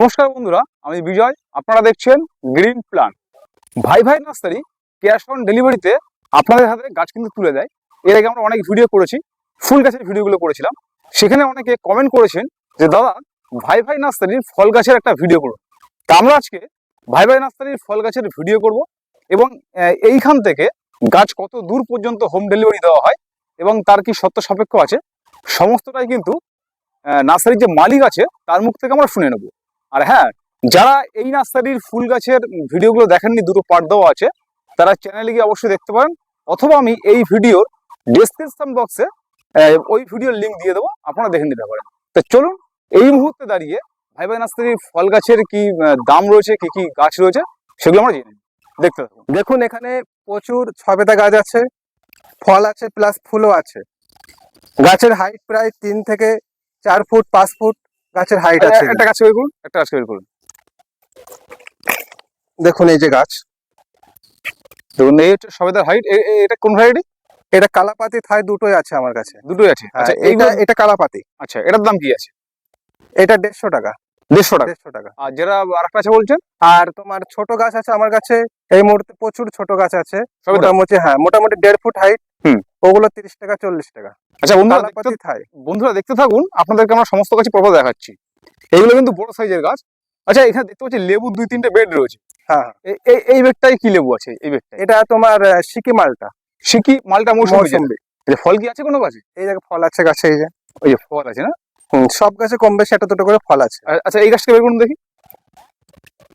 নমস্কার বন্ধুরা, আমি বিজয়, আপনারা দেখছেন গ্রিন প্ল্যান ভাই ভাই নার্সারি ক্যাশ অন ডেলিভারিতে আপনাদের হাতে গাছ কিন্তু তুলে দেয়। এর আগে আমরা অনেক ভিডিও করেছি, ফুল গাছের ভিডিওগুলো করেছিলাম। সেখানে অনেকে কমেন্ট করেছেন যে, দাদা, ভাই ভাই নার্সারির ফল গাছের একটা ভিডিও করুন তা আমরা আজকে ভাই ভাই নার্সারির ফল গাছের ভিডিও করব এবং এইখান থেকে গাছ কত দূর পর্যন্ত হোম ডেলিভারি দেওয়া হয় এবং তার কি সত্য সাপেক্ষ আছে, সমস্তটাই কিন্তু নার্সারির যে মালিক আছে, তার মুখ থেকে আমরা শুনে নেব। আর হ্যাঁ যারা এই নার্সারির ফুল গাছের ভিডিওগুলো দেখেননি, দুটো পার্ট দেওয়া আছে, তারা চ্যানেলে গিয়ে অবশ্যই দেখতে পারেন। অথবা আমি এই ভিডিওর ডেসক্রিপশন বক্সে ওই ভিডিওর লিঙ্ক দিয়ে দেবো, আপনারা দেখে নিতে পারেন। তো চলুন, এই মুহূর্তে দাঁড়িয়ে ভাই ভাই নার্সারির ফল গাছের কি দাম রয়েছে, কি কি গাছ রয়েছে, সেগুলো আমরা জেনে দেখতে থাকুন। দেখুন, এখানে প্রচুর ছবেদা গাছ আছে, ফল আছে প্লাস ফুলও আছে। গাছের হাইট প্রায় তিন থেকে চার ফুট, পাঁচ ফুট। গাছের হাইট আছে একটা গাছ বের করুন একটা গাছ বের করুন। দেখুন এই যে গাছ। দেখুন এই হচ্ছে সবেদার হাইট এটা কোন ভ্যারাইটি এটা কালাপাতি থাই দুটোই আছে আমার কাছে। দুটোই আছে। আচ্ছা আচ্ছা এইটা এটা কালাপাতি। আচ্ছা এটার দাম কি আছে? এটা দেড়শো টাকা। দেড়শো টাকা? দেড়শো টাকা। আর যেটা আরেকটা আছে বলছেন? আর তোমার ছোট গাছ আছে আমার কাছে এই মুহূর্তে প্রচুর ছোট গাছ আছে। মোটামুটি হ্যাঁ মোটামুটি দেড় ফুট হাইট হুম। ওগুলো তিরিশ টাকা চল্লিশ টাকা। আচ্ছা বন্ধুরা থাই। বন্ধুরা দেখতে থাকুন আপনাদেরকে আমরা সমস্ত গাছ পরপর দেখাচ্ছি। এইগুলো কিন্তু বড় সাইজের গাছ। আচ্ছা এখানে দেখতে পাচ্ছি লেবু দুই তিনটে বেড রয়েছে। হ্যাঁ হ্যাঁ। এই এই বেডটাই কি লেবু আছে? এই বেডটাই এটা তোমার সিকি মালটা। সিকি মালটা মৌসুমি ফল কি আছে কোনো গাছে? এই জায়গায় ফল আছে গাছে এই যে। ওই যে ফল আছে না? সব গাছে কম বেশি একটা দুটো করে ফল আছে। আচ্ছা এই গাছটা বের করুন দেখি।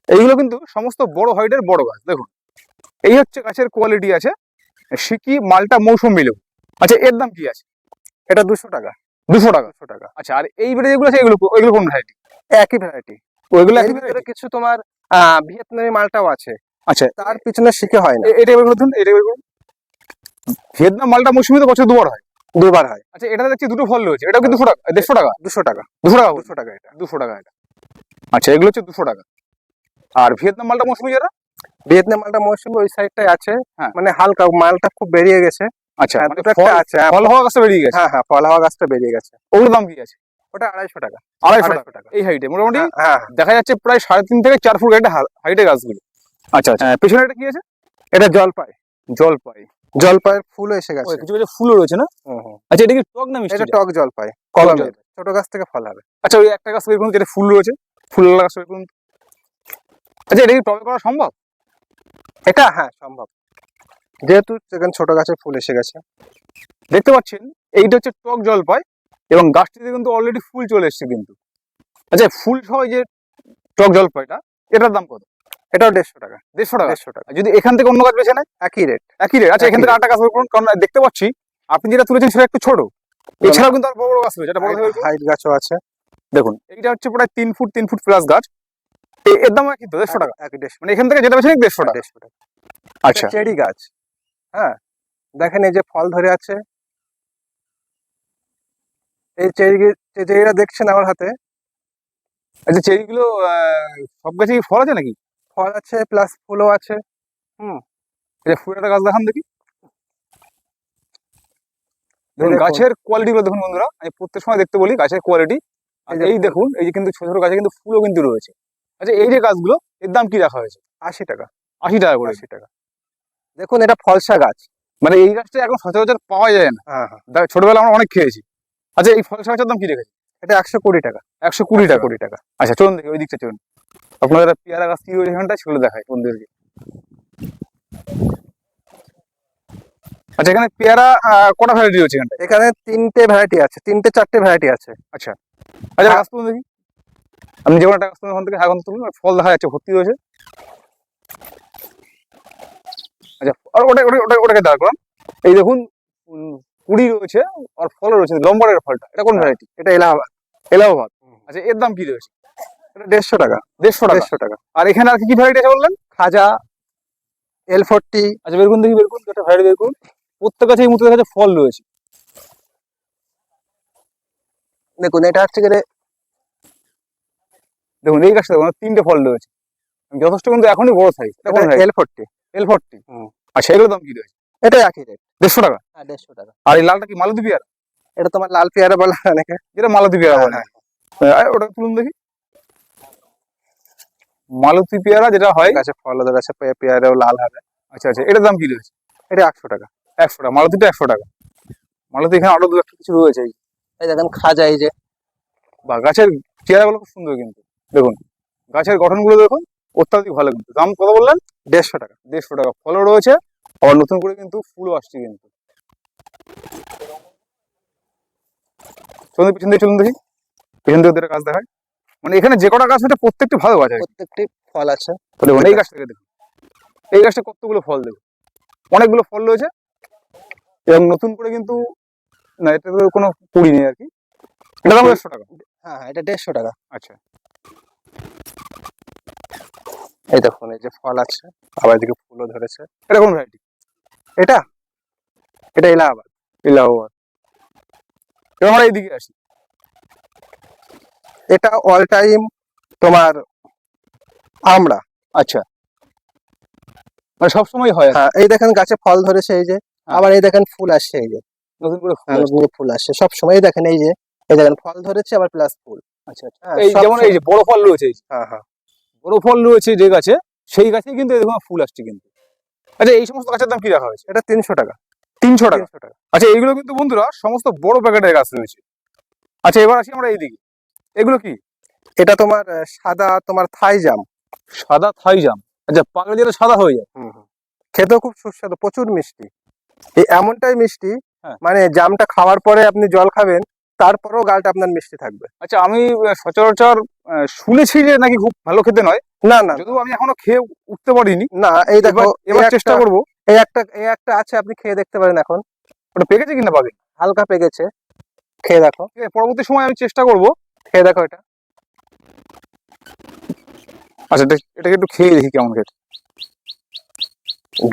এইগুলো কিন্তু সমস্ত বড় হাইটের বড় গাছ দেখুন। এই হচ্ছে গাছের কোয়ালিটি আছে। সিকি মালটা মৌসুমি লেবু। আচ্ছা এর দাম কি আছে? এটা দুশো টাকা। দুশো টাকা দুশো টাকা। আচ্ছা আর এই বেডে যেগুলো আছে এগুলো ওইগুলো কোন ভ্যারাইটি একই ভ্যারাইটি ওইগুলো একই variety? কিছু তোমার ভিয়েতনামি মালটাও আছে। আচ্ছা। তার পিছনে শিখে হয় না। এটা বের করুন এটা করুন ভিয়েতনাম মালটা মৌসুমি তো বছর দুবার হয়। দুবার হয়। আচ্ছা এটা দেখছি দুটো ফল রয়েছে। এটাও কি দুশো টাকা? দেড়শো টাকা? দুশো টাকা। দুশো টাকা দুশো টাকা এটা। দুশো টাকা এটা। আচ্ছা এগুলো হচ্ছে দুশো টাকা। আর ভিয়েতনাম মালটা মৌসুমি যারা? ভিয়েতনাম মালটা মৌসুমি ওই সাইডটাই আছে। হ্যাঁ। মানে হালকা মালটা খুব বেরিয়ে গেছে। আচ্ছা হ্যাঁ, মানে আছে। ফল হওয়া গাছটা বেরিয়ে গেছে? হ্যাঁ হ্যাঁ ফল হওয়া গাছটা বেরিয়ে গেছে। ওগুলোর দাম কি আছে? ওটা আড়াইশো টাকা। আড়াইশো টাকা। এই হাইটে মোটামুটি? দেখা যাচ্ছে প্রায় সাড়ে তিন থেকে চার ফুট হাইটে গাছগুলো। আচ্ছা আচ্ছা। পেছনে এটা কি আছে? এটা জলপাই। জলপাই। জলপাইয়ের ফুল এসে গেছে। কিছু কিছু ফুলও রয়েছে না। আচ্ছা এটা কি টক না মিষ্টি? এটা টক জলপাই। কলমের ছোট গাছ থেকে ফল হবে। আচ্ছা ওই একটা গাছ যেটা ফুল রয়েছে? ফুল গাছ আচ্ছা এটা কি টবে করা সম্ভব? এটা হ্যাঁ সম্ভব। যেহেতু সেখানে ছোট গাছে ফুল এসে গেছে। দেখতে পাচ্ছেন এইটা হচ্ছে টক জলপাই এবং গাছটিতে কিন্তু অলরেডি ফুল চলে এসেছে কিন্তু। আচ্ছা ফুল সহ যে টক জলপাইটা এটার দাম কত? এটাও দেড়শো টাকা। দেড়শো টাকা? দেড়শো টাকা। যদি এখান থেকে অন্য গাছ বেছে নেয়? একই রেট একই রেট আচ্ছা এখান থেকে আটটা গাছ করুন কারণ দেখতে পাচ্ছি আপনি যেটা তুলেছেন সেটা একটু ছোট। এছাড়াও কিন্তু আর বড় বড় গাছ রয়েছে। এটা বড় থেকে হাইট গাছও আছে। দেখুন এইটা হচ্ছে প্রায় তিন ফুট তিন ফুট প্লাস গাছ। এর দাম কিন্তু দেড়শো টাকা। একই দেড়শো মানে এখান থেকে যেটা নিক দেড়শো টাকা। দেড়শো টাকা। আচ্ছা। চেরি গাছ। হ্যাঁ দেখেন এই যে ফল ধরে আছে। এই চেরি চেরিটা দেখছেন আমার হাতে? আচ্ছা চেরিগুলো সব গাছে কি ফল আছে নাকি? ফল আছে প্লাস ফুলও আছে। আচ্ছা ফুলের একটা গাছ দেখান দেখি। দেখুন। গাছের কোয়ালিটি গুলো দেখুন বন্ধুরা। আমি প্রত্যেক সময় দেখতে বলি গাছের কোয়ালিটি এই দেখুন এই যে কিন্তু ছোট ছোট গাছে কিন্তু ফুলও কিন্তু রয়েছে। আচ্ছা এই যে গাছগুলো এর দাম কি রাখা হয়েছে? আশি টাকা। আশি টাকা করে। আশি টাকা। দেখুন এটা ফলসা গাছ। মানে এই গাছটা এখন সচরাচর পাওয়া যায় না। হ্যাঁ হ্যাঁ। ছোটবেলা আমরা অনেক খেয়েছি। আচ্ছা এই ফলসা গাছের দাম কি রেখেছে? এটা একশো কুড়ি টাকা। একশো কুড়ি টাকা। কুড়ি টাকা। আচ্ছা চলুন দেখি ওই দিকটা চলুন। আপনাদের পেয়ারা গাছ কি রয়েছে এখানটা সেগুলো দেখায় বন্ধুদেরকে। আচ্ছা এখানে পেয়ারা কটা ভ্যারাইটি রয়েছে এখানটায়? এখানে তিনটে ভ্যারাইটি আছে তিনটে চারটে ভ্যারাইটি আছে। আচ্ছা গাছ তুলুন দেখি। আপনি যে কোনো একটা ওখান থেকে এখন তুলুন ফল দেখা যাচ্ছে ভর্তি রয়েছে আচ্ছা আর ওটা ওটা ওটা ওটাকে দাঁড় করলাম এই দেখুন কুড়ি রয়েছে আর ফল রয়েছে লম্বরের ফলটা। এটা কোন। ভ্যারাইটি এটা এলাহাবাদ। এলাহাবাদ। আচ্ছা এর দাম কি রয়েছে? এটা দেড়শো টাকা। দেড়শো টাকা। দেড়শো টাকা। আর এখানে আর কি কি ভ্যারাইটি আছে বললেন? খাজা এল ফোরটি আচ্ছা বের করুন দেখি বের করুন একটা ভ্যারাইটি বেরকুন প্রত্যেক গাছে এই মুহূর্তে দেখা যাচ্ছে ফল রয়েছে। দেখুন এটা হচ্ছে গেলে দেখুন এই গাছটা দেখুন তিনটে ফল রয়েছে। যথেষ্ট কিন্তু এখনই বড় size L forty L forty. আচ্ছা এগুলোর দাম কি রয়েছে? এটা একই রেট দেড়শো টাকা? হ্যাঁ দেড়শো টাকা। আর এই লালটা কি মালতী পেয়ারা? এটা তোমার লাল পেয়ারা বলে অনেকে যেটা মালতী পেয়ারা হ্যাঁ, বলে ওটা তুলুন দেখি। মালতী পেয়ারা যেটা হয় গাছে ফল ধরে আছে পে- পেয়ারাও লাল হবে। আচ্ছা আচ্ছা এটার দাম কি রয়েছে? এটা একশো টাকা। একশো টাকা মালতীটা একশো টাকা। মালতী এখানে আরও দু একটা কিছু রয়েছে। এই দেখেন খাজা এই যে। বা গাছের চেহারাগুলো খুব সুন্দর কিন্তু। দেখুন গাছের গঠনগুলো দেখুন অত্যাধিক ভালো কিন্তু। দাম কত বললেন? দেড়শো টাকা দেড়শো টাকা। ফলও রয়েছে আবার নতুন করে কিন্তু ফুলও আসছে কিন্তু। চলুন পিছন দিয়ে চলুন দেখি। পিছন দিয়ে ওদের কাজ দেখায় মানে এখানে যে কটা গাছ আছে প্রত্যেকটি ভালো গাছ প্রত্যেকটি ফল আছে। এই গাছটাকে দেখুন। এই গাছটা কতগুলো ফল দেখুন। অনেকগুলো ফল রয়েছে এবং নতুন করে কিন্তু না এটা কোনো কুড়ি নেই আর কি। এটা দাম দেড়শো টাকা। হ্যাঁ হ্যাঁ এটা দেড়শো টাকা। আচ্ছা। এই দেখুন এই যে ফল আছে আবার এদিকে ফুলও ধরেছে। এরকম ভ্যারাইটি এটা? এটা এলাহাবাদ ইলাহাবাদ এবার আমরা এইদিকে আসি। এটা অল টাইম তোমার আমরা। আচ্ছা। মানে সবসময় হয়। হ্যাঁ এই দেখেন গাছে ফল ধরেছে এই যে। আবার এই দেখেন ফুল আসছে এই যে। নতুন করে ফুল হ্যাঁ, আসছে। ফুল আসছে। সব সময় দেখেন এই যে। এই দেখেন ফল ধরেছে আবার প্লাস ফুল। আচ্ছা আচ্ছা। হ্যাঁ, এই যেমন এই যে বড় ফল রয়েছে হ্যাঁ হ্যাঁ। বড় ফল রয়েছে যে গাছে সেই গাছে কিন্তু এরকম ফুল আসছে কিন্তু। আচ্ছা এই সমস্ত গাছের দাম কি রাখা হয়েছে? এটা তিনশো টাকা। তিনশো টাকা? টাকা। আচ্ছা এইগুলো কিন্তু বন্ধুরা সমস্ত বড় প্যাকেটের গাছ রয়েছে। আচ্ছা এবার আসি আমরা এইদিকে। এগুলো কি? এটা তোমার সাদা তোমার থাই জাম। সাদা থাই জাম। আচ্ছা পাকলে যেটা সাদা হয়ে যায়। খেতেও খুব সুস্বাদু প্রচুর মিষ্টি। এই এমনটাই মিষ্টি হ্যাঁ। মানে জামটা খাওয়ার পরে আপনি জল খাবেন তারপরেও গালটা আপনার মিষ্টি থাকবে। আচ্ছা আমি সচরাচর শুনেছি যে নাকি খুব ভালো খেতে নয়। না না। যদিও আমি এখনও খেয়ে উঠতে পারিনি। না এই দেখো এবার- চেষ্টা করব। এই একটা এই একটা আছে আপনি খেয়ে দেখতে পারেন এখন। ওটা পেকেছে কিনা পাবে হালকা পেকেছে। খেয়ে দেখো। পরবর্তী সময় আমি চেষ্টা করব। খেয়ে দেখো এটা। আচ্ছা এটা- এটাকে একটু খেয়ে দেখি কেমন খেতে।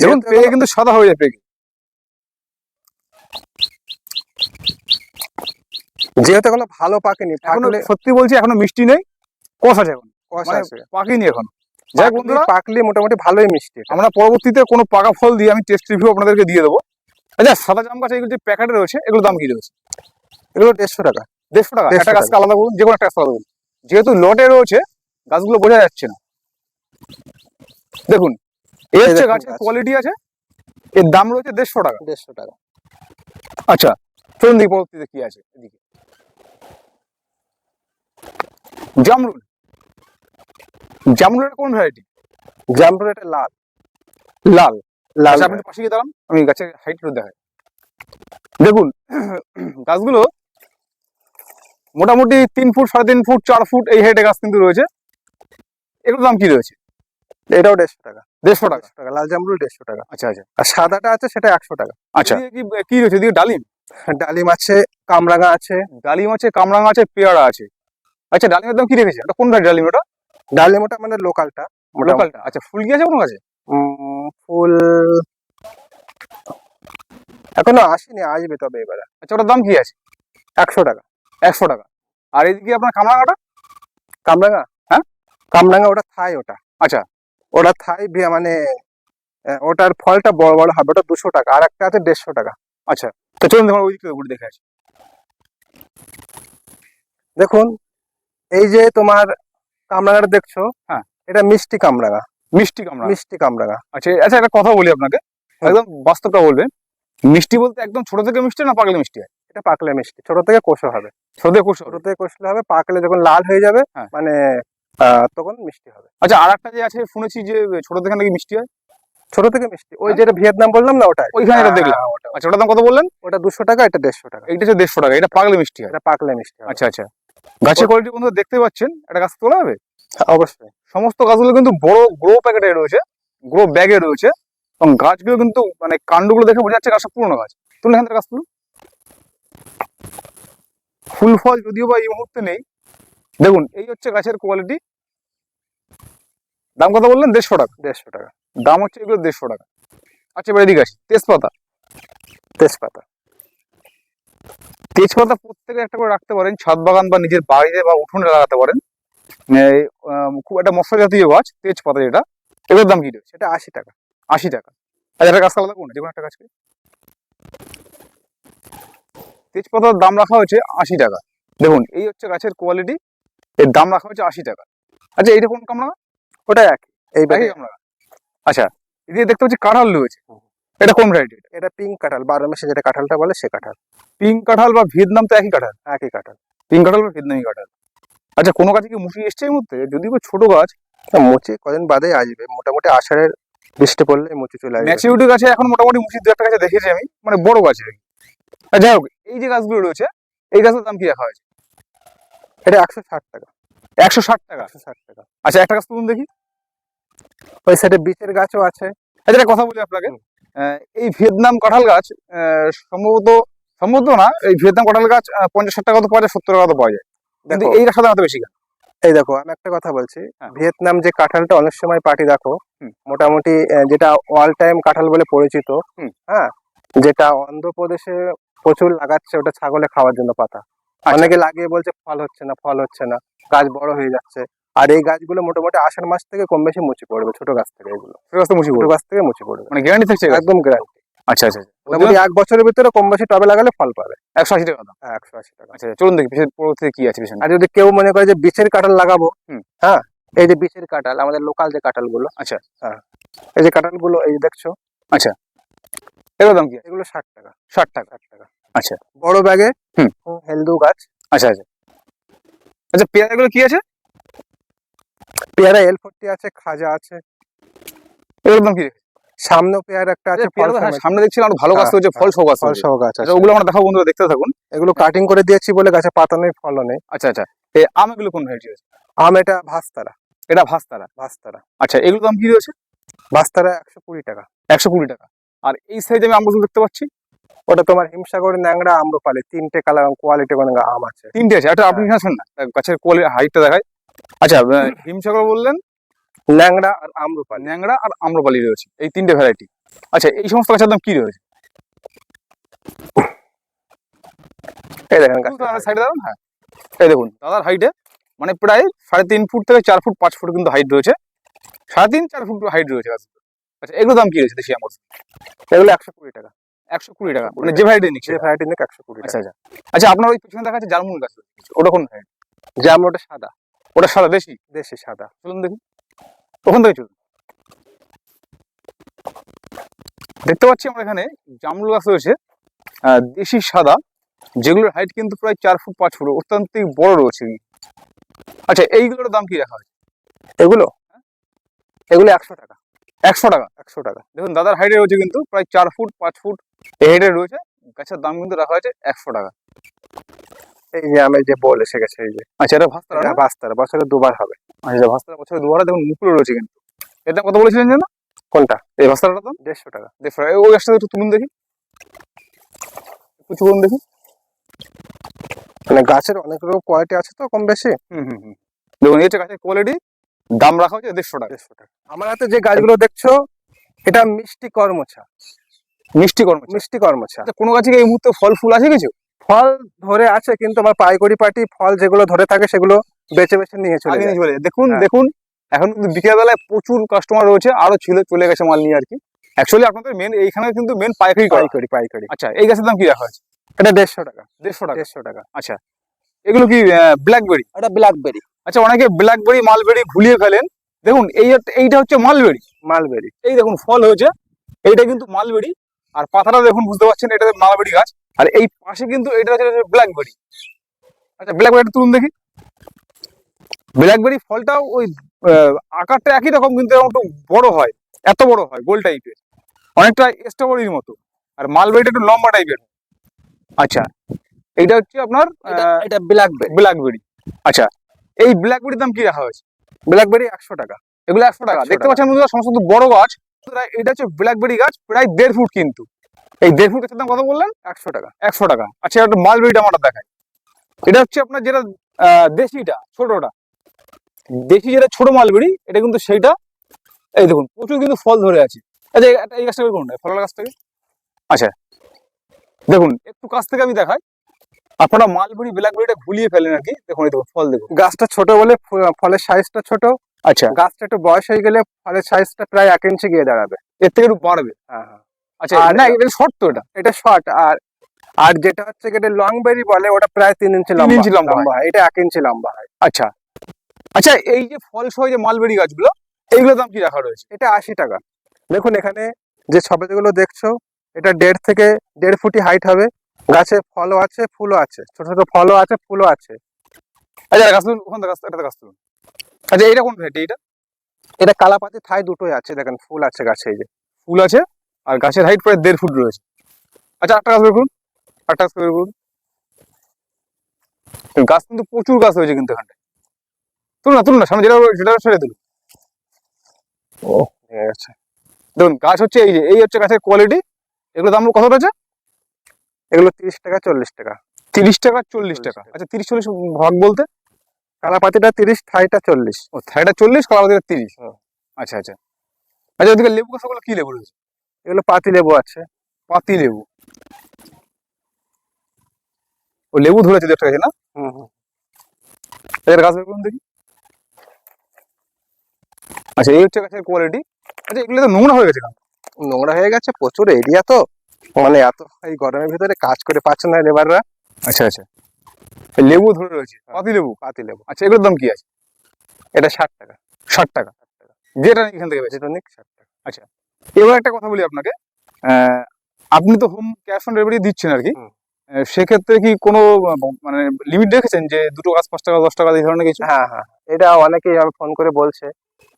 যেহেতু পেকে কিন্তু সাদা হয়ে যায় পেকে। যেহেতু এখনও ভালো পাকেনি সত্যি বলছি এখনও মিষ্টি নেই কষ আছে এখন। কষ মানে আছে। পাকেনি এখন। যাই হোক পাকলে- বন্ধুরা পাকলে মোটামুটি ভালোই মিষ্টি আমরা পরবর্তীতে কোনো পাকা ফল দিয়ে আমি টেস্ট রিভিউ আপনাদেরকে দিয়ে দেবো। আচ্ছা সাদা জাম গাছ এগুলো যে প্যাকেটে রয়েছে দাম কি রয়েছে? এগুলো দেড়শো টাকা। দেড়শো টাকা। 150 একটা গাছকে আলাদা করুন যে কোনো একটা গাছ আলাদা করুন। যেহেতু লটে রয়েছে গাছগুলো বোঝা যাচ্ছে না। দেখুন হচ্ছে দেখুন গাছের কোয়ালিটি আছে এর দাম রয়েছে দেড়শো টাকা। দেড়শো টাকা। আচ্ছা চলুন দেখি পরবর্তীতে কি আছে এদিকে। জামরুল। জামরুলের কোন ভ্যারাইটি জামরুল এটা লাল। লাল। লাল আচ্ছা আপনি পাশে গিয়ে দাঁড়ান আমি গাছের হাইট দেখাই। দেখুন গাছগুলো মোটামুটি তিন ফুট সাড়ে তিন ফুট চার ফুট এই হাইটে গাছ কিন্তু রয়েছে। এগুলোর দাম কি রয়েছে? এটাও দেড়শো টাকা। দেড়শো টাকা? টাকা লাল জামরুল দেড়শো টাকা। আচ্ছা আচ্ছা। আর সাদাটা আছে সেটা একশো টাকা। আচ্ছা। কি কি রয়েছে? এদিকে ডালিম। ডালিম আছে কামরাঙা আছে। ডালিম আছে কামরাঙা আছে পেয়ারা আছে। আচ্ছা ডালিমের দাম কি রেখেছে? ওটা কোন ভাই ডালিম ওটা ডালিম ওটা মানে লোকালটা লোকালটা? আচ্ছা ফুল কি আছে কোনো কাছে? ফুল এখনও আসেনি আসবে তবে এবারে। আচ্ছা ওটার দাম কি আছে? একশো টাকা। একশো টাকা। আর এদিকে আপনার কামরাঙাটা কামরাঙা? হ্যাঁ? কামরাঙা ওটা থাই ওটা। আচ্ছা। ওটা থাই মানে ওটার ফলটা বড় বড় হবে ওটা দুশো টাকা। আর একটা আছে দেড়শো টাকা। আচ্ছা তো চলুন দেখুন ওই দিকে ঘুরে দেখে আছে দেখুন এই যে তোমার কামরাঙাটা দেখছ হ্যাঁ। এটা মিষ্টি কামরাঙা মিষ্টি কামরাঙা মিষ্টি কামরাঙা আচ্ছা আচ্ছা একটা কথা বলি আপনাকে। একদম বাস্তবটা বলবেন। মিষ্টি বলতে একদম ছোট থেকে মিষ্টি না পাকলে মিষ্টি হয়? এটা পাকলে মিষ্টি। ছোট থেকে কোষো হবে। ছোট থেকে খুব ছোট থেকে কষলে হবে পাকলে যখন লাল হয়ে যাবে হ্যাঁ। মানে আহ, তখন মিষ্টি হবে। আচ্ছা আর একটা যে আছে শুনেছি যে ছোট থেকে নাকি মিষ্টি হয়? ছোট থেকে মিষ্টি। ওই হ্যাঁ। যেটা ভিয়েতনাম বললাম না ওটা ওইখানে এটা দেখলাম। ওটা আচ্ছা ওটার দাম কত বললেন? ওটা দুশো টাকা এটা দেড়শো টাকা। এটা হচ্ছে দেড়শো টাকা এটা পাকলে মিষ্টি হয়। এটা পাকলে মিষ্টি আচ্ছা আচ্ছা। গাছের কোয়ালিটি বন্ধু দেখতে পাচ্ছেন একটা গাছ তোলা হবে? হ্যাঁ, অবশ্যই। সমস্ত গাছগুলো কিন্তু বড় গ্রো প্যাকেটে রয়েছে গ্রো ব্যাগে রয়েছে এবং গাছগুলো কিন্তু মানে কাণ্ডগুলো দেখে বোঝা যাচ্ছে গাছটা পুরোনো গাছ। তুলুন এখান থেকে গাছ তুলুন। ফুল ফল যদিও বা এই মুহূর্তে নেই। দেখুন এই হচ্ছে গাছের কোয়ালিটি দাম কথা বললেন? দেড়শো টাকা। দেড়শো টাকা। দাম হচ্ছে এগুলো দেড়শো টাকা। আচ্ছা এবার এদিকে আসি। তেজপাতা। তেজপাতা। তেজপাতা প্রত্যেকে একটা করে রাখতে পারেন ছাদ বাগান বা নিজের বাড়িতে বা উঠোনে লাগাতে পারেন। খুব একটা মশলা জাতীয় গাছ তেজপাতা যেটা এগুলোর দাম কি রয়েছে? সেটা আশি টাকা আশি টাকা। আচ্ছা একটা গাছ আলাদা করুন যে কোনো একটা গাছকে তেজপাতার দাম রাখা হয়েছে আশি টাকা। দেখুন এই হচ্ছে গাছের কোয়ালিটি এর দাম রাখা হয়েছে আশি টাকা। আচ্ছা এইটা কোন কামড়া ওটা একই এই একই আমরা আচ্ছা এদিকে দেখতে পাচ্ছি কাঁঠাল রয়েছে। এটা কোন ভ্যারাইটি এটা? পিঙ্ক কাঁঠাল বারো মাসে যেটা কাঁঠালটা বলে সে কাঁঠাল। পিঙ্ক কাঁঠাল বা ভিয়েতনাম তো একই কাঁঠাল? একই কাঁঠাল। পিঙ্ক কাঁঠাল বা ভিয়েতনামি কাঁঠাল। আচ্ছা কোনো গাছে কি মুসি এসছে এই মধ্যে যদি বা ছোট গাছ মুচি কদিন বাদে আসবে। মোটামুটি আষাঢ়ের বৃষ্টি পড়লে মুচি চলে আসবে। ম্যাচিউরিটি গাছে এখন মোটামুটি মুচি দু একটা গাছে দেখেছি আমি মানে বড় গাছে। আর যাই হোক এই যে গাছগুলো রয়েছে এই গাছের দাম কি রাখা হয়েছে এটা একশো ষাট টাকা। একশো ষাট টাকা? একশো ষাট টাকা। আচ্ছা একটা গাছ তুলুন দেখি। ওই সাইডে বিচের গাছও আছে। আচ্ছা কথা বলি আপনাকে। এই ভিয়েতনাম কাঁঠাল গাছ সম্ভবত সম্ভবত না এই ভিয়েতনাম কাঁঠাল গাছ পঞ্চাশ ষাট টাকা তো পাওয়া যায় সত্তর টাকা তো পাওয়া যায়। কিন্তু এই দাম বেশি কেন? এই দেখো আমি একটা কথা বলছি। হ্যাঁ। ভিয়েতনাম যে কাঁঠালটা অনেক সময় পার্টি দেখো মোটামুটি যেটা অল টাইম কাঁঠাল বলে পরিচিত হ্যাঁ যেটা অন্ধ্রপ্রদেশে প্রচুর লাগাচ্ছে ওটা ছাগলে খাওয়ার জন্য পাতা। আচ্ছা। অনেকে লাগিয়ে বলছে ফল হচ্ছে না ফল হচ্ছে না গাছ বড় হয়ে যাচ্ছে। আর এই গাছগুলো মোটামুটি আষাঢ় মাস থেকে কম বেশি মুচি পড়বে ছোট গাছ থেকে এগুলো। সেই গাছটা মুসি ছোট পড়বে। গাছ থেকে মুচি পড়বে। মানে গ্যারান্টি থাকছে একদম গ্যারান্টি আচ্ছা আচ্ছা আচ্ছা। মোটামুটি এক বছরের ভিতরে কম বেশি টবে লাগালে ফল পাবে। একশো আশি টাকা দাম। হ্যাঁ একশো আশি টাকা। আচ্ছা চলুন দেখি পিছনে পরবর্তীতে কি আছে পিছনে? আর যদি কেউ মনে করে যে বিচের কাঁঠাল লাগাবো। হ্যাঁ এই যে বিচের কাঁঠাল আমাদের লোকাল যে কাঁঠালগুলো আচ্ছা। হ্যাঁ এই যে কাঁঠালগুলো এই দেখছ? এগুলোর দাম কি? এগুলো ষাট টাকা। ষাট টাকা। ষাট টাকা। আচ্ছা। বড় ব্যাগে হুম। হেলদু গাছ। আচ্ছা আচ্ছা। আচ্ছা পেয়ারাগুলো কি আছে? পেয়ারা এল ফোরটি আছে খাজা আছে। এগুলোর দাম কি? সামনে পেয়ারা একটা আছে আচ্ছা ফল হ্যাঁ। সামনে দেখছিলাম আরও ভালো গাছ হ্যাঁ, ফল সহ গাছ ফল সহ গাছ আচ্ছা আছে। ওগুলো আমরা দেখাবো বন্ধুরা দেখতে থাকুন। এগুলো কাটিং করে দিয়েছি বলে গাছে পাতা নেই ফলও নেই। আচ্ছা আচ্ছা এই এগুলো কোন ভ্যারাইটি আছে আম এটা ভাস্তারা। এটা ভাস্তারা? ভাস্তারা। আচ্ছা এগুলোর দাম কি রয়েছে? ভাস্তারা একশো কুড়ি টাকা। একশো কুড়ি টাকা। আর এই সাইজে আমি আমগুলো দেখতে পাচ্ছি? ওটা তোমার হিমসাগর ন্যাংরা আম্রপালি তিনটে কালার কোয়ালিটি মানে আম আছে। তিনটে আছে আচ্ছা আপনি শুন না গাছের কোয়ালিটি হাইটটা দেখায় আচ্ছা হিমসাগর বললেন। ন্যাংরা আর আম্রপালি। ন্যাংরা আর আম্রপালি রয়েছে এই তিনটে ভ্যারাইটি আচ্ছা এই সমস্ত গাছের দাম কি রয়েছে? এই দেখেন সাইডে দাঁড়ান হ্যাঁ। এই দেখুন। দাদার হাইটে মানে প্রায় সাড়ে তিন ফুট থেকে চার ফুট পাঁচ ফুট কিন্তু হাইট রয়েছে। সাড়ে তিন চার ফুট হাইট রয়েছে গাছ আচ্ছা এগুলো দাম কি রয়েছে দেশি আঙুর এগুলো একশো কুড়ি টাকা। একশো কুড়ি টাকা মানে যে ভ্যারাইটি নিচ্ছে। যে ভ্যারাইটি একশো কুড়ি আচ্ছা আচ্ছা। আচ্ছা আপনার ওই পিছনে দেখা যাচ্ছে জার্মুন গাছ ওটা কোন variety? যেমন ওটা সাদা। ওটা সাদা দেশি? দেশি সাদা। চলুন দেখি। ওখান থেকে চলুন। দেখতে পাচ্ছি আমরা এখানে জামরুল গাছ রয়েছে দেশি সাদা যেগুলোর হাইট কিন্তু প্রায় চার ফুট পাঁচ ফুট অত্যন্ত বড় রয়েছে। আচ্ছা এইগুলোর দাম কি রাখা হয়েছে? এগুলো? এগুলো একশো টাকা। একশো টাকা? একশো টাকা। দেখুন দাদার হাইটে রয়েছে কিন্তু প্রায় চার ফুট পাঁচ ফুট এই হাইটে রয়েছে। গাছের দাম কিন্তু রাখা হয়েছে একশো টাকা। এই যে আমি যে বল এসে গেছে এই যে। আচ্ছা এটা ভাস্তারা? এটা বাস্তারা বছরে দুবার হবে। আচ্ছা ভাস্তারা বছরে দুবারে দেখুন মুকুল রয়েছে কিন্তু। এটা কত বলেছিলেন যেন? কোনটা? এই ভাস্তারাটা দাম দেড়শো টাকা। দেখো এই- ওই গাছটা একটু তুলুন দেখি। কিছু করুন দেখি। মানে গাছের অনেক রকম কোয়ালিটি আছে তো কম বেশি? হুম হুম হুম। দেখুন এই হচ্ছে গাছের কোয়ালিটি দাম রাখা হচ্ছে দেড়শো টাকা। দেড়শো টাকা। আমার হাতে যে গাছগুলো দেখছ এটা মিষ্টি কর্মছা মিষ্টি কর্ম মিষ্টি কর্মছা আচ্ছা কোনো গাছে এই মুহূর্তে ফল ফুল আছে কিছু? ফল ধরে আছে কিন্তু আমার পাইকারি পার্টি ফল যেগুলো ধরে থাকে সেগুলো বেছে বেছে নিয়ে চলে চলে দেখুন হ্যাঁ। দেখুন এখন কিন্তু বিকেল বেলায় প্রচুর কাস্টমার রয়েছে আরও ছিল চলে গেছে মাল নিয়ে আর কি। অ্যাকচুয়ালি আপনাদের মেন এইখানে কিন্তু মেন পাইকারি পাইকারি পাইকারি। আচ্ছা এই গাছের দাম কি রাখা হয়েছে? এটা দেড়শো টাকা। দেড়শো টাকা? দেড়শো টাকা। আচ্ছা এগুলো কি ব্ল্যাকবেরি এটা ব্ল্যাকবেরি আচ্ছা অনেকে ব্ল্যাকবেরি মালবেরি ঘুলিয়ে ফেলেন। দেখুন এই এইটা হচ্ছে মালবেরি মালবেরি এই দেখুন ফল হয়েছে। এইটা কিন্তু মালবেরি আর পাতাটা দেখুন বুঝতে পারছেন এটা মালবেরি গাছ। আর এই পাশে কিন্তু এটা হচ্ছে ব্ল্যাকবেরি আচ্ছা ব্ল্যাকবেরি তুলুন দেখি। ব্ল্যাকবেরি ফলটাও ওই আকারটা একই রকম কিন্তু এরকম একটু বড় হয় এত বড় হয় গোল টাইপের অনেকটা স্ট্রবেরির মতো। আর মালবেরিটা একটু লম্বা টাইপের আচ্ছা এইটা হচ্ছে আপনার এটা ব্ল্যাকবেরি ব্ল্যাকবেরি আচ্ছা এই ব্ল্যাকবেরির দাম কি রাখা হয়েছে? ব্ল্যাকবেরি একশো টাকা। এগুলো একশো টাকা। দেখতে পাচ্ছেন বন্ধুরা সমস্ত বড় গাছ। এটা হচ্ছে ব্ল্যাকবেরি গাছ প্রায় দেড় ফুট কিন্তু। এই দেড় ফুট গাছের দাম কত বললেন? একশো টাকা একশো টাকা। আচ্ছা একটা মালবেরিটা আমার দেখায় এটা হচ্ছে আপনার যেটা দেশিটা ছোটটা। দেশি যেটা ছোট মালবেরি এটা কিন্তু সেইটা এই দেখুন প্রচুর কিন্তু ফল ধরে আছে। আচ্ছা এই- গাছটা বের করুন ফলের গাছ থেকে আচ্ছা দেখুন একটু কাছ থেকে আমি দেখাই। আপনারা মালবেরি ব্ল্যাকবেরিটা ভুলিয়ে ফেলেন আর কি। দেখুন এই দেখুন ফল দেখুন। গাছটা ছোট বলে ফলের সাইজটা ছোট। আচ্ছা। গাছটা একটু বয়স হয়ে গেলে ফলের সাইজটা প্রায় এক ইঞ্চি গিয়ে দাঁড়াবে। এর থেকে একটু বাড়বে। হ্যাঁ হ্যাঁ। আচ্ছা না এটা শর্ট তো এটা। এটা শর্ট আর আর যেটা হচ্ছে যেটা লং বেরি বলে ওটা প্রায় তিন ইঞ্চি লম্বা ইঞ্চি লম্বা। লম্বা হয়। এটা এক ইঞ্চি লম্বা হয়। আচ্ছা। আচ্ছা এই যে ফল সহ যে মালবেরি গাছগুলো এইগুলোর দাম কি রাখা রয়েছে? এটা আশি টাকা। দেখুন এখানে যে ছবিগুলো দেখছ এটা দেড় থেকে দেড় ফুটি হাইট হবে। গাছে ফলও আছে ফুলও আছে। ছোট ছোট ফলও আছে ফুলও আছে। আচ্ছা গাছ তুলুন ওখান গাছ তুলুন। আচ্ছা এইটা কোন ভ্যারাইটি এটা এটা কালাপাতি থাই দুটোই আছে দেখেন ফুল আছে গাছে এই যে। ফুল আছে? আর গাছের হাইট প্রায় দেড় ফুট রয়েছে। আচ্ছা একটা গাছ বের করুন একটা গাছ বের করুন গাছ কিন্তু প্রচুর গাছ হয়েছে কিন্তু এখানটায়। তুলুন না তুলুন না সামনে যেটা যেটা ছেড়ে দিল ঠিক আছে দেখুন গাছ হচ্ছে এই যে এই হচ্ছে গাছের কোয়ালিটি এগুলো দাম কত রয়েছে? এগুলো তিরিশ টাকা চল্লিশ টাকা। তিরিশ টাকা চল্লিশ টাকা। আচ্ছা তিরিশ চল্লিশ ভাগ বলতে? কালাপাতিটা তিরিশ থাইটা চল্লিশ। ও থাইটা চল্লিশ কালাবাদিটা তিরিশ। আচ্ছা আচ্ছা। আচ্ছা ওদিকে লেবু গাছগুলো কি লেবু রয়েছে? এগুলো পাতি লেবু আছে। পাতি লেবু? ও লেবু ধরেছে দেড়টা গেছে না? হুম হুম। এর গাছ বের করুন দেখি। আচ্ছা এই হচ্ছে গাছের কোয়ালিটি আচ্ছা এগুলো তো নোংরা হয়ে গেছে নোংরা হয়ে গেছে প্রচুর এরিয়া তো। মানে এত এই গরমের ভিতরে কাজ করে পাচ্ছে না লেবাররা আচ্ছা আচ্ছা। এই লেবু ধরে রয়েছে। পাতি লেবু? পাতি লেবু। আচ্ছা এগুলোর দাম কি আছে? এটা ষাট টাকা। ষাট টাকা। যেটা এখান থেকে যেটা নিক ষাট টাকা। এবার একটা কথা বলি আপনাকে। আপনি তো হোম ক্যাশ অন ডেলিভারি দিচ্ছেন আর কি। সেক্ষেত্রে কি কোনো মানে লিমিট রেখেছেন যে দুটো গাছ পাঁচ টাকা দশ টাকা এই ধরনের কিছু? হ্যাঁ হ্যাঁ। এটা অনেকেই আমি ফোন করে বলছে।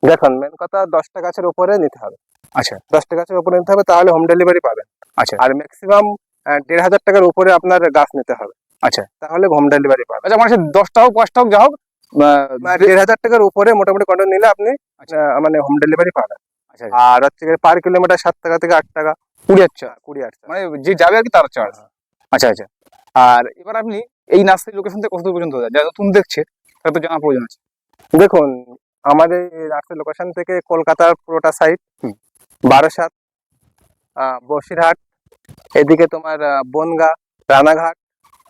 দেখুন মেন কথা দশটা গাছের উপরে নিতে হবে। আচ্ছা। দশটা গাছের উপরে নিতে হবে তাহলে হোম ডেলিভারি পাবেন। আচ্ছা। আর ম্যাক্সিমাম দেড় হাজার টাকার উপরে আপনার গাছ নিতে হবে। আচ্ছা। তাহলে হোম ডেলিভারি পাবেন। আচ্ছা মানে দশটা হোক পাঁচটা হোক যা হোক মানে দেড় হাজার টাকার উপরে মোটামুটি কন্টেন্ট নিলে আপনি আচ্ছা। মানে হোম ডেলিভারি পাবেন। আর হচ্ছে পার কিলোমিটার সাত টাকা থেকে আট টাকা কুড়ি আচ্ছা কুড়ি আট টাকা মানে যে যাবে আর কি তার চার্জ আচ্ছা আচ্ছা। আর এবার আপনি এই নার্সারি লোকেশন থেকে কত দূর পর্যন্ত যায় যারা নতুন দেখছে তারা তো জানা প্রয়োজন আছে। দেখুন আমাদের রাস্তার লোকেশন থেকে কলকাতার পুরোটা সাইড। বারাসাত বসিরহাট এদিকে তোমার বনগা রানাঘাট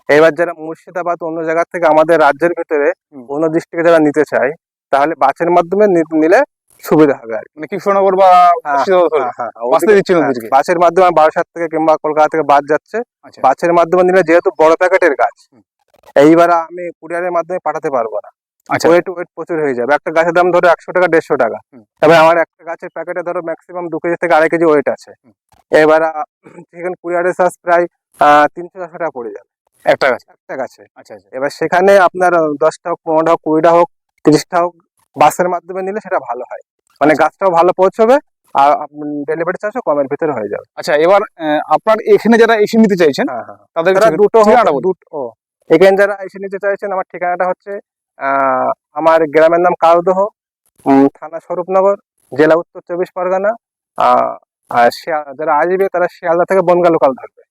এবার যারা মুর্শিদাবাদ অন্য জায়গা থেকে আমাদের রাজ্যের ভিতরে। অন্য ডিস্ট্রিক্টে যারা নিতে চায় তাহলে বাসের মাধ্যমে নিলে সুবিধা হবে আর কি। মানে কৃষ্ণনগর বা হ্যাঁ। হ্যাঁ, হ্যাঁ, ওদিকে? বাসের মাধ্যমে বারাসাত থেকে কিংবা কলকাতা থেকে বাস যাচ্ছে। আচ্ছা। বাসের মাধ্যমে নিলে যেহেতু বড় প্যাকেটের গাছ এইবার আমি কুরিয়ারের মাধ্যমে পাঠাতে পারব না। আচ্ছা। ওয়েট ওয়েট প্রচুর হয়ে যাবে। একটা গাছের দাম ধরো একশো টাকা দেড়শো টাকা। এবার আমার একটা গাছের প্যাকেটে ধরো ম্যাক্সিমাম দু কেজি থেকে আড়াই কেজি ওয়েট আছে। এবার সেখানে কুরিয়ারের চার্জ প্রায় তিনশো চারশো টাকা পড়ে যাবে। একটা গাছ? একটা গাছে। আচ্ছা আচ্ছা। এবার সেখানে আপনার দশটা হোক পনেরোটা হোক কুড়িটা হোক তিরিশটা হোক বাসের মাধ্যমে নিলে সেটা ভালো হয়। মানে গাছটাও ভালো পৌঁছবে আর ডেলিভারি চার্জও কমের ভিতরে হয়ে যাবে। আচ্ছা এবার আপনার এখানে যারা এসে নিতে চাইছেন হ্যাঁ হ্যাঁ। তাদের দুটো। দুটো এখানে যারা এসে নিতে চাইছেন আমার ঠিকানাটা হচ্ছে আমার গ্রামের নাম কালদহ থানা স্বরূপনগর জেলা উত্তর চব্বিশ পরগনা যারা আসবে তারা শিয়ালদা থেকে বনগা লোকাল ধরবে।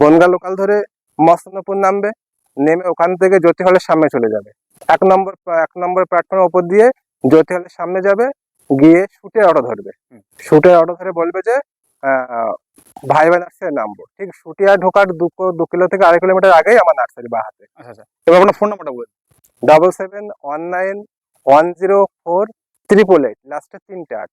বনগা লোকাল ধরে মস্তনপুর নামবে নেমে ওখান থেকে জ্যোতি হলের সামনে চলে যাবে। এক নম্বর এক নম্বর প্ল্যাটফর্মের উপর দিয়ে জ্যোতি হলের সামনে যাবে গিয়ে শুটের অটো ধরবে। শুটের অটো ধরে বলবে যে ভাই ভাই নার্সারি নামবো ঠিক শুটিয়া ঢোকার দু দু কিলো থেকে আড়াই কিলোমিটার আগেই আমার নার্সারি বা হাতে। আচ্ছা আচ্ছা। এবার আপনার ফোন নাম্বারটা বলুন। Double seven one nine one zero four triple eight লাস্টের তিনটে আট।